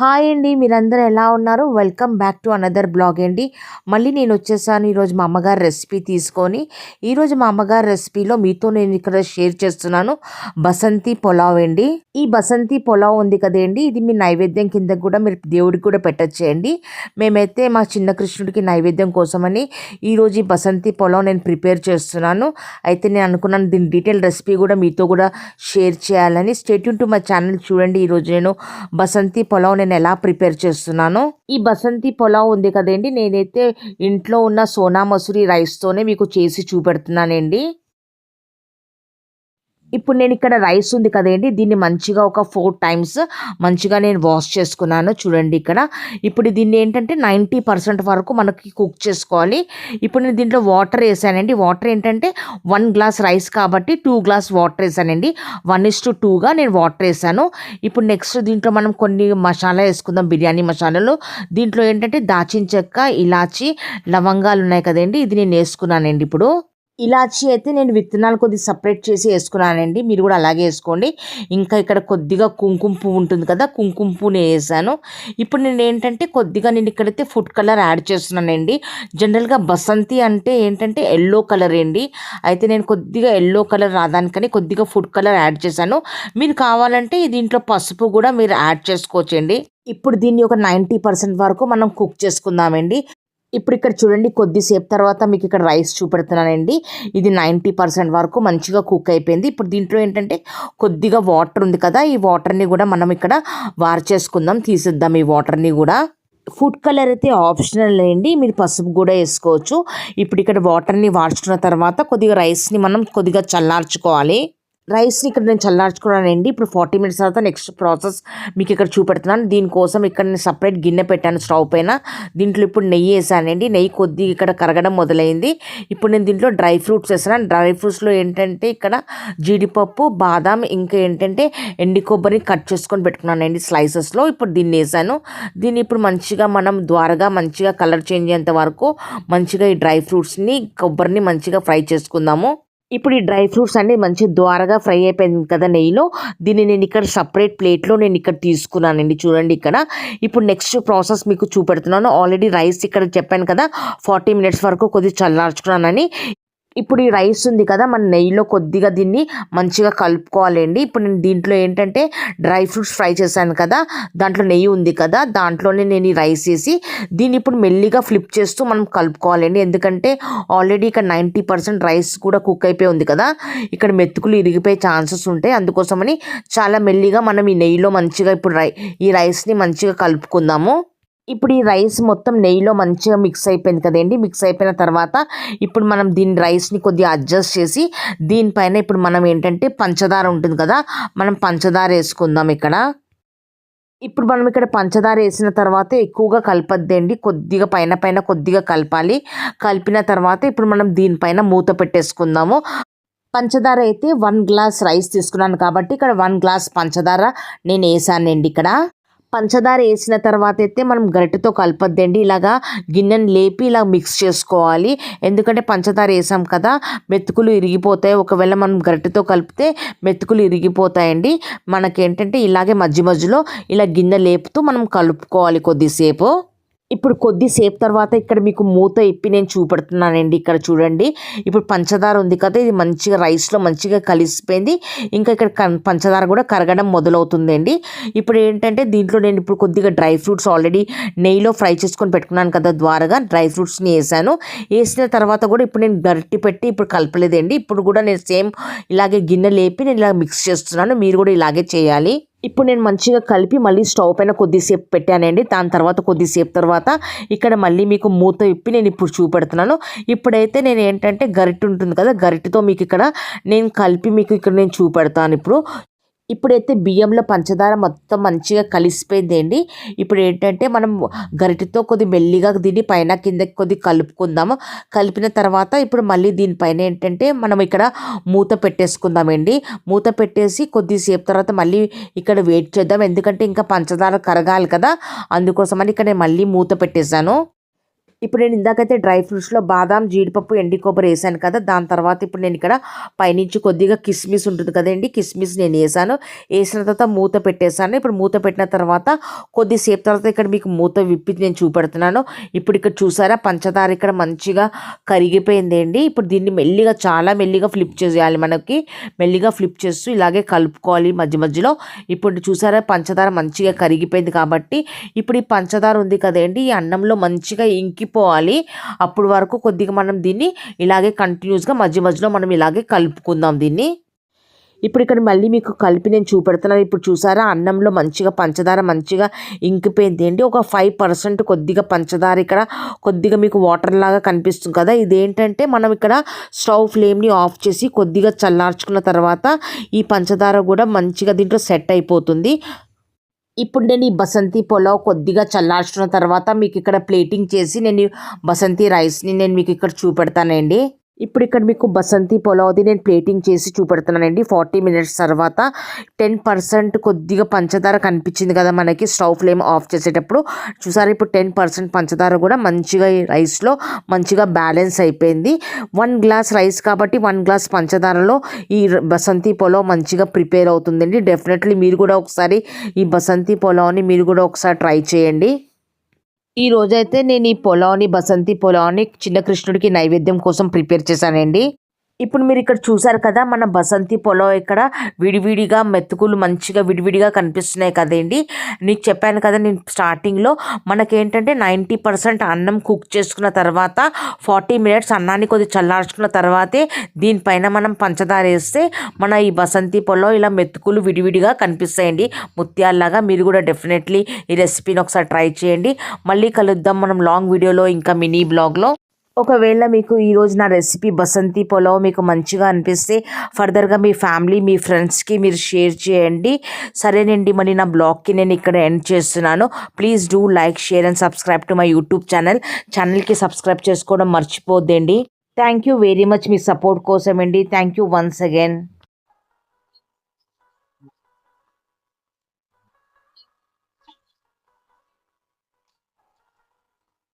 Hi అండి మీరందరూ ఎలా ఉన్నారు? Welcome back to another blog అండి. మళ్ళీ నేను వచ్చేసాను ఈరోజు మా అమ్మగారి రెసిపీ తీసుకొని. ఈరోజు మా అమ్మగారి రెసిపీలో మీతో నేను ఇక్కడ షేర్ చేస్తున్నాను బసంతి పొలావ్ అండి. ఈ బసంతి పొలావ్ ఉంది కదండి ఇది మీ నైవేద్యం కింద కూడా మీరు దేవుడికి కూడా పెట్టచ్చేయండి. మేమైతే మా చిన్న కృష్ణుడికి నైవేద్యం కోసమని ఈరోజు ఈ బసంతి పొలావ్ నేను ప్రిపేర్ చేస్తున్నాను. అయితే నేను అనుకున్నాను దీని డీటెయిల్ రెసిపీ కూడా మీతో కూడా షేర్ చేయాలని. స్టేట్ టు మా ఛానల్ చూడండి ఈరోజు నేను బసంతి పొలావ్ నేను ఎలా ప్రిపేర్ చేస్తున్నాను. ఈ బసంతి పులావ్ ఉంది కదండి నేనైతే ఇంట్లో ఉన్న సోనా మసూరి రైస్తోనే మీకు చేసి చూపెడుతున్నానండి. ఇప్పుడు నేను ఇక్కడ రైస్ ఉంది కదండి దీన్ని మంచిగా ఒక ఫోర్ టైమ్స్ మంచిగా నేను వాష్ చేసుకున్నాను చూడండి ఇక్కడ. ఇప్పుడు దీన్ని ఏంటంటే నైంటీ పర్సెంట్ వరకు మనకి కుక్ చేసుకోవాలి. ఇప్పుడు నేను దీంట్లో వాటర్ వేసానండి. వాటర్ ఏంటంటే వన్ గ్లాస్ రైస్ కాబట్టి టూ గ్లాస్ వాటర్ వేసానండి. వన్ ఇస్ టు టూగా నేను వాటర్ వేసాను. ఇప్పుడు నెక్స్ట్ దీంట్లో మనం కొన్ని మసాలా వేసుకుందాం బిర్యానీ మసాలాలు. దీంట్లో ఏంటంటే దాచిన చెక్క ఇలాచి లవంగాలు ఉన్నాయి కదండి ఇది నేను వేసుకున్నానండి ఇప్పుడు. ఇలాచి అయితే నేను విత్తనాలు కొద్దిగా సపరేట్ చేసి వేసుకున్నానండి. మీరు కూడా అలాగే వేసుకోండి. ఇంకా ఇక్కడ కొద్దిగా కుంకుమ పువ్వు ఉంటుంది కదా కుంకుమ పువ్వుని వేసాను. ఇప్పుడు నేను ఏంటంటే కొద్దిగా నేను ఇక్కడైతే ఫుడ్ కలర్ యాడ్ చేస్తున్నానండి. జనరల్గా బసంతి అంటే ఏంటంటే ఎల్లో కలర్ అండి. అయితే నేను కొద్దిగా ఎల్లో కలర్ రాదానికని కొద్దిగా ఫుడ్ కలర్ యాడ్ చేశాను. మీరు కావాలంటే దీంట్లో పసుపు కూడా మీరు యాడ్ చేసుకోవచ్చండి. ఇప్పుడు దీన్ని ఒక నైంటీ పర్సెంట్ వరకు మనం కుక్ చేసుకుందామండి. ఇప్పుడు ఇక్కడ చూడండి కొద్దిసేపు తర్వాత మీకు ఇక్కడ రైస్ చూపెడుతున్నానండి. ఇది నైంటీ పర్సెంట్ వరకు మంచిగా కుక్ అయిపోయింది. ఇప్పుడు దీంట్లో ఏంటంటే కొద్దిగా వాటర్ ఉంది కదా ఈ వాటర్ని కూడా మనం ఇక్కడ వార్ చేసుకుందాం తీసేద్దాం ఈ వాటర్ని కూడా. ఫుడ్ కలర్ అయితే ఆప్షనల్ అండి మీరు పసుపు కూడా వేసుకోవచ్చు. ఇప్పుడు ఇక్కడ వాటర్ని వార్చుకున్న తర్వాత కొద్దిగా రైస్ని మనం కొద్దిగా చల్లార్చుకోవాలి. రైస్ని ఇక్కడ నేను చల్లార్చుకున్నానండి. ఇప్పుడు ఫార్టీ మినిట్స్ తర్వాత నెక్స్ట్ ప్రాసెస్ మీకు ఇక్కడ చూపెడుతున్నాను. దీనికోసం ఇక్కడ నేను సపరేట్ గిన్నె పెట్టాను స్టవ్ పైన. దీంట్లో ఇప్పుడు నెయ్యి వేసానండి. నెయ్యి కొద్దిగా ఇక్కడ కరగడం మొదలైంది. ఇప్పుడు నేను దీంట్లో డ్రై ఫ్రూట్స్ వేసాను డ్రై ఫ్రూట్స్లో ఏంటంటే ఇక్కడ జీడిపప్పు బాదాం ఇంకా ఏంటంటే ఎండి కొబ్బరిని కట్ చేసుకొని పెట్టుకున్నానండి స్లైసెస్లో. ఇప్పుడు దీన్ని వేసాను. దీన్ని ఇప్పుడు మంచిగా మనం ద్వారగా మంచిగా కలర్ చేంజ్ అయ్యేంత వరకు మంచిగా ఈ డ్రై ఫ్రూట్స్ని కొబ్బరిని మంచిగా ఫ్రై చేసుకుందాము. ఇప్పుడు ఈ డ్రై ఫ్రూట్స్ అన్నీ మంచి ద్వారగా ఫ్రై అయిపోయింది కదా నెయ్యిలో. దీన్ని నేను ఇక్కడ సపరేట్ ప్లేట్లో నేను ఇక్కడ తీసుకున్నానండి. చూడండి ఇక్కడ. ఇప్పుడు నెక్స్ట్ ప్రాసెస్ మీకు చూపెడుతున్నాను. ఆల్రెడీ రైస్ ఇక్కడ చెప్పాను కదా. ఫార్టీ మినిట్స్ వరకు కొద్దిగా చల్లార్చుకున్నానని. ఇప్పుడు ఈ రైస్ ఉంది కదా మన నెయ్యిలో కొద్దిగా దీన్ని మంచిగా కలుపుకోవాలండి. ఇప్పుడు నేను దీంట్లో ఏంటంటే డ్రై ఫ్రూట్స్ ఫ్రై చేశాను కదా దాంట్లో నెయ్యి ఉంది కదా దాంట్లోనే నేను ఈ రైస్ వేసి దీన్ని ఇప్పుడు మెల్లిగా ఫ్లిప్ చేస్తూ మనం కలుపుకోవాలండి. ఎందుకంటే ఆల్రెడీ ఇక్కడ నైంటీ పర్సెంట్ రైస్ కూడా కుక్ అయిపోయి ఉంది కదా ఇక్కడ మెతుకులు ఇరిగిపోయే ఛాన్సెస్ ఉంటాయి. అందుకోసమని చాలా మెల్లిగా మనం ఈ నెయ్యిలో మంచిగా ఇప్పుడు రై ఈ రైస్ని మంచిగా కలుపుకుందాము. ఇప్పుడు ఈ రైస్ మొత్తం నెయ్యిలో మంచిగా మిక్స్ అయిపోయింది కదండి. మిక్స్ అయిపోయిన తర్వాత ఇప్పుడు మనం దీని రైస్ని కొద్దిగా అడ్జస్ట్ చేసి దీనిపైన ఇప్పుడు మనం ఏంటంటే పంచదార ఉంటుంది కదా మనం పంచదార వేసుకుందాం ఇక్కడ. ఇప్పుడు మనం ఇక్కడ పంచదార వేసిన తర్వాత ఎక్కువగా కలపద్దండి కొద్దిగా పైన పైన కొద్దిగా కలపాలి. కలిపిన తర్వాత ఇప్పుడు మనం దీనిపైన మూత పెట్టేసుకుందాము. పంచదార అయితే వన్ గ్లాస్ రైస్ తీసుకున్నాను కాబట్టి ఇక్కడ వన్ గ్లాస్ పంచదార నేను వేసానండి ఇక్కడ. పంచదార వేసిన తర్వాత అయితే మనం గరిటెతో కలపద్దండి. ఇలాగా గిన్నెని లేపి ఇలా మిక్స్ చేసుకోవాలి. ఎందుకంటే పంచదార వేసాం కదా మెతుకులు ఇరిగిపోతాయి. ఒకవేళ మనం గరిటెతో కలిపితే మెతుకులు ఇరిగిపోతాయండి. మనకేంటంటే ఇలాగే మధ్య మధ్యలో ఇలా గిన్నె లేపుతూ మనం కలుపుకోవాలి కొద్దిసేపు. ఇప్పుడు కొద్దిసేపు తర్వాత ఇక్కడ మీకు మూత ఇప్పి నేను చూపెడుతున్నానండి ఇక్కడ చూడండి. ఇప్పుడు పంచదార ఉంది కదా ఇది మంచిగా రైస్లో మంచిగా కలిసిపోయింది. ఇంకా ఇక్కడ పంచదార కూడా కరగడం మొదలవుతుందండి. ఇప్పుడు ఏంటంటే దీంట్లో నేను ఇప్పుడు కొద్దిగా డ్రై ఫ్రూట్స్ ఆల్రెడీ నెయ్యిలో ఫ్రై చేసుకొని పెట్టుకున్నాను కదా ద్వారగా డ్రై ఫ్రూట్స్ని వేసాను. వేసిన తర్వాత కూడా ఇప్పుడు నేను గరిటి పెట్టి ఇప్పుడు కలపలేదండి. ఇప్పుడు కూడా నేను సేమ్ ఇలాగే గిన్నె లేపి నేను ఇలా మిక్స్ చేస్తున్నాను. మీరు కూడా ఇలాగే చేయాలి. ఇప్పుడు నేను మంచిగా కలిపి మళ్ళీ స్టవ్ పైన కొద్దిసేపు పెట్టానండి. దాని తర్వాత కొద్దిసేపు తర్వాత ఇక్కడ మళ్ళీ మీకు మూత ఇప్పి నేను ఇప్పుడు చూపెడుతున్నాను. ఇప్పుడైతే నేను ఏంటంటే గరిటె ఉంటుంది కదా గరిటెతో మీకు ఇక్కడ నేను కలిపి మీకు ఇక్కడ నేను చూపెడతాను ఇప్పుడు. ఇప్పుడైతే బియ్యంలో పంచదార మొత్తం మంచిగా కలిసిపోయిందండి. ఇప్పుడు ఏంటంటే మనం గరిటెతో కొద్ది మెల్లిగా దీన్ని పైన కిందకి కొద్ది కలుపుకుందాము. కలిపిన తర్వాత ఇప్పుడు మళ్ళీ దీనిపైన ఏంటంటే మనం ఇక్కడ మూత పెట్టేసుకుందామండి. మూత పెట్టేసి కొద్దిసేపు తర్వాత మళ్ళీ ఇక్కడ వెయిట్ చేద్దాం. ఎందుకంటే ఇంకా పంచదార కరగాలి కదా. అందుకోసమని ఇక్కడ నేను మళ్ళీ మూత పెట్టేశాను. ఇప్పుడు నేను ఇందాకైతే డ్రై ఫ్రూట్స్లో బాదాం జీడిపప్పు ఎండి కొబ్బరి వేసాను కదా దాని తర్వాత ఇప్పుడు నేను ఇక్కడ పైనుంచి కొద్దిగా కిస్మిస్ ఉంటుంది కదండి కిస్మిస్ నేను వేసాను. వేసిన తర్వాత మూత పెట్టేశాను. ఇప్పుడు మూత పెట్టిన తర్వాత కొద్దిసేపు తర్వాత ఇక్కడ మీకు మూత విప్పి నేను చూపెడుతున్నాను. ఇప్పుడు ఇక్కడ చూసారా పంచదార ఇక్కడ మంచిగా కరిగిపోయింది అండి. ఇప్పుడు దీన్ని మెల్లిగా చాలా మెల్లిగా ఫ్లిప్ చేయాలి మనకి. మెల్లిగా ఫ్లిప్ చేస్తూ ఇలాగే కలుపుకోవాలి మధ్య మధ్యలో. ఇప్పుడు చూసారా పంచదార మంచిగా కరిగిపోయింది కాబట్టి ఇప్పుడు ఈ పంచదార ఉంది కదండి ఈ అన్నంలో మంచిగా ఉడికిపోవాలి అప్పుడు వరకు కొద్దిగా మనం దీన్ని ఇలాగే కంటిన్యూస్గా మధ్య మధ్యలో మనం ఇలాగే కలుపుకుందాం దీన్ని. ఇప్పుడు ఇక్కడ మళ్ళీ మీకు కలిపి నేను చూపెడుతున్నాను. ఇప్పుడు చూసారా? అన్నంలో మంచిగా పంచదార మంచిగా ఇంకిపోయింది. ఏంటి? ఒక ఫైవ్ పర్సెంట్ కొద్దిగా పంచదార ఇక్కడ కొద్దిగా మీకు వాటర్ లాగా కనిపిస్తుంది కదా. ఇదేంటంటే మనం ఇక్కడ స్టవ్ ఫ్లేమ్ని ఆఫ్ చేసి కొద్దిగా చల్లార్చుకున్న తర్వాత ఈ పంచదార కూడా మంచిగా దీంట్లో సెట్ అయిపోతుంది. ఇప్పుడు నేను ఈ బసంతి పులావ్ కొద్దిగా చల్లార్చిన తర్వాత మీకు ఇక్కడ ప్లేటింగ్ చేసి నేను బసంతి రైస్ని నేను మీకు ఇక్కడ చూపెడతానండి. ఇప్పుడు ఇక్కడ మీకు బసంతి పులావ్ది నేను ప్లేటింగ్ చేసి చూపెడుతున్నానండి. ఫార్టీ మినిట్స్ తర్వాత టెన్ పర్సెంట్ కొద్దిగా పంచదార కనిపించింది కదా మనకి. స్టవ్ ఫ్లేమ్ ఆఫ్ చేసేటప్పుడు చూసారా ఇప్పుడు టెన్ పర్సెంట్ పంచదార కూడా మంచిగా ఈ రైస్లో మంచిగా బ్యాలెన్స్ అయిపోయింది. వన్ గ్లాస్ రైస్ కాబట్టి వన్ గ్లాస్ పంచదారలో ఈ బసంతి పులావ్ మంచిగా ప్రిపేర్ అవుతుందండి. డెఫినెట్లీ మీరు కూడా ఒకసారి ఈ బసంతి పులావ్ని మీరు కూడా ఒకసారి ట్రై చేయండి. ఈ రోజైతే నేను ఈ పొలాన్ని బసంతి పొలాన్ని చిన్న కృష్ణుడికి నైవేద్యం కోసం ప్రిపేర్ చేశానండి. ఇప్పుడు మీరు ఇక్కడ చూసారు కదా మన బసంతి పొలం ఇక్కడ విడివిడిగా మెతుకులు మంచిగా విడివిడిగా కనిపిస్తున్నాయి కదండి. నీకు చెప్పాను కదా నేను స్టార్టింగ్లో మనకేంటంటే నైంటీ పర్సెంట్ అన్నం కుక్ చేసుకున్న తర్వాత ఫార్టీ మినిట్స్ అన్నాన్ని కొద్దిగా చల్లార్చుకున్న తర్వాతే దీనిపైన మనం పంచదార వేస్తే మన ఈ బసంతి పొలం ఇలా మెతుకులు విడివిడిగా కనిపిస్తాయండి. ముత్యాల్లాగా మీరు కూడా డెఫినెట్లీ ఈ రెసిపీని ఒకసారి ట్రై చేయండి. మళ్ళీ కలుద్దాం మనం లాంగ్ వీడియోలో ఇంకా మినీ బ్లాగ్లో ఒకవేళ మీకు ఈరోజు నా రెసిపీ బసంతి పులావ్ మీకు మంచిగా అనిపిస్తే ఫర్దర్గా మీ ఫ్యామిలీ మీ ఫ్రెండ్స్కి మీరు షేర్ చేయండి. సరేనండి మరి నా బ్లాగ్కి నేను ఇక్కడ ఎండ్ చేస్తున్నాను. Please do like share and subscribe to my YouTube channel ఛానల్కి సబ్స్క్రైబ్ చేసుకోవడం మర్చిపోద్దండి. థ్యాంక్ యూ వెరీ మచ్ మీ సపోర్ట్ కోసం అండి థ్యాంక్ యూ వన్స్ అగైన్